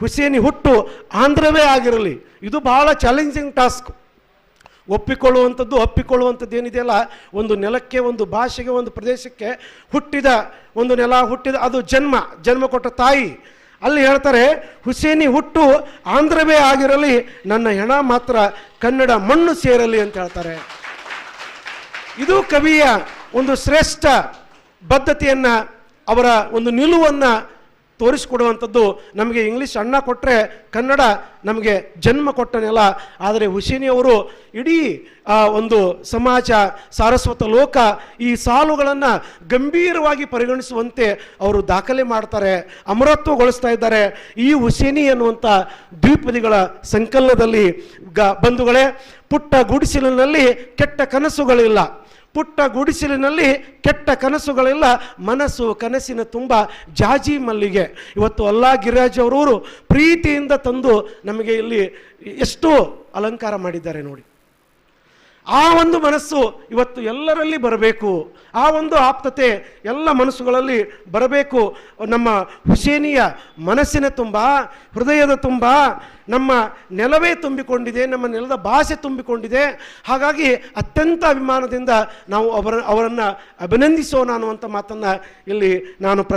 ಹುಸೇನಿ ಹುಟ್ಟು ಆಂಧ್ರವೇ ಆಗಿರಲಿ. ಇದು ಬಹಳ ಚಾಲೆಂಜಿಂಗ್ ಟಾಸ್ಕ್ ಒಪ್ಪಿಕೊಳ್ಳುವಂಥದ್ದು ಅಪ್ಪಿಕೊಳ್ಳುವಂಥದ್ದು ಏನಿದೆಯಲ್ಲ ಒಂದು ನೆಲಕ್ಕೆ, ಒಂದು ಭಾಷೆಗೆ, ಒಂದು ಪ್ರದೇಶಕ್ಕೆ ಹುಟ್ಟಿದ, ಒಂದು ನೆಲ ಹುಟ್ಟಿದ, ಅದು ಜನ್ಮ ಜನ್ಮ ಕೊಟ್ಟ ತಾಯಿ. ಅಲ್ಲಿ ಹೇಳ್ತಾರೆ, ಹುಸೇನಿ ಹುಟ್ಟು ಆಂಧ್ರವೇ ಆಗಿರಲಿ, ನನ್ನ ಹೆಣ ಮಾತ್ರ ಕನ್ನಡ ಮಣ್ಣು ಸೇರಲಿ ಅಂತ ಹೇಳ್ತಾರೆ. ಇದು ಕವಿಯ ಒಂದು ಶ್ರೇಷ್ಠ ಬದ್ಧತೆಯನ್ನು, ಅವರ ಒಂದು ನಿಲುವನ್ನು ತೋರಿಸಿಕೊಡುವಂಥದ್ದು. ನಮಗೆ ಇಂಗ್ಲೀಷ್ ಅಣ್ಣ ಕೊಟ್ಟರೆ ಕನ್ನಡ ನಮಗೆ ಜನ್ಮ ಕೊಟ್ಟನೆಲ್ಲ. ನೆಲ ಆದರೆ ಹುಸೇನಿಯವರು ಇಡೀ ಆ, ಒಂದು ಸಮಾಜ ಸಾರಸ್ವತ ಲೋಕ ಈ ಸಾಲುಗಳನ್ನು ಗಂಭೀರವಾಗಿ ಪರಿಗಣಿಸುವಂತೆ ಅವರು ದಾಖಲೆ ಮಾಡ್ತಾರೆ ಅಮರತ್ವಗೊಳಿಸ್ತಾ ಇದ್ದಾರೆ. ಈ ಹುಸೇನಿ ಎನ್ನುವಂಥ ದ್ವಿಪದಿಗಳ ಸಂಕಲನದಲ್ಲಿ ಗ ಬಂಧುಗಳೇ ಪುಟ್ಟ ಗುಡಿಸಿಲಿನಲ್ಲಿ ಕೆಟ್ಟ ಕನಸುಗಳಿಲ್ಲ. ಪುಟ್ಟ ಗುಡಿಸಿಲಿನಲ್ಲಿ ಕೆಟ್ಟ ಕನಸುಗಳಿಲ್ಲ. ಮನಸ್ಸು ಕನಸಿನ ತುಂಬ ಜಾಜಿ ಮಲ್ಲಿಗೆ. ಇವತ್ತು ಅಲ್ಲಾ ಗಿರಿರಾಜ್ ಅವರವರು ಪ್ರೀತಿಯಿಂದ ತಂದು ನಮಗೆ ಇಲ್ಲಿ ಎಷ್ಟು ಅಲಂಕಾರ ಮಾಡಿದ್ದಾರೆ ನೋಡಿ. ಆ ಒಂದು ಮನಸ್ಸು ಇವತ್ತು ಎಲ್ಲರಲ್ಲಿ ಬರಬೇಕು. ಆ ಒಂದು ಆಪ್ತತೆ ಎಲ್ಲ ಮನಸ್ಸುಗಳಲ್ಲಿ ಬರಬೇಕು. ನಮ್ಮ ಹುಸೇನಿಯ ಮನಸ್ಸಿನ ತುಂಬ, ಹೃದಯದ ತುಂಬ, ನಮ್ಮ ನೆಲವೇ ತುಂಬಿಕೊಂಡಿದೆ, ನಮ್ಮ ನೆಲದ ಭಾಷೆ ತುಂಬಿಕೊಂಡಿದೆ. ಹಾಗಾಗಿ ಅತ್ಯಂತ ಅಭಿಮಾನದಿಂದ ನಾವು ಅವರ ಅವರನ್ನು ಅಭಿನಂದಿಸೋಣ ಅನ್ನುವಂಥ ಮಾತನ್ನು ಇಲ್ಲಿ ನಾನು ಪ್ರಸ್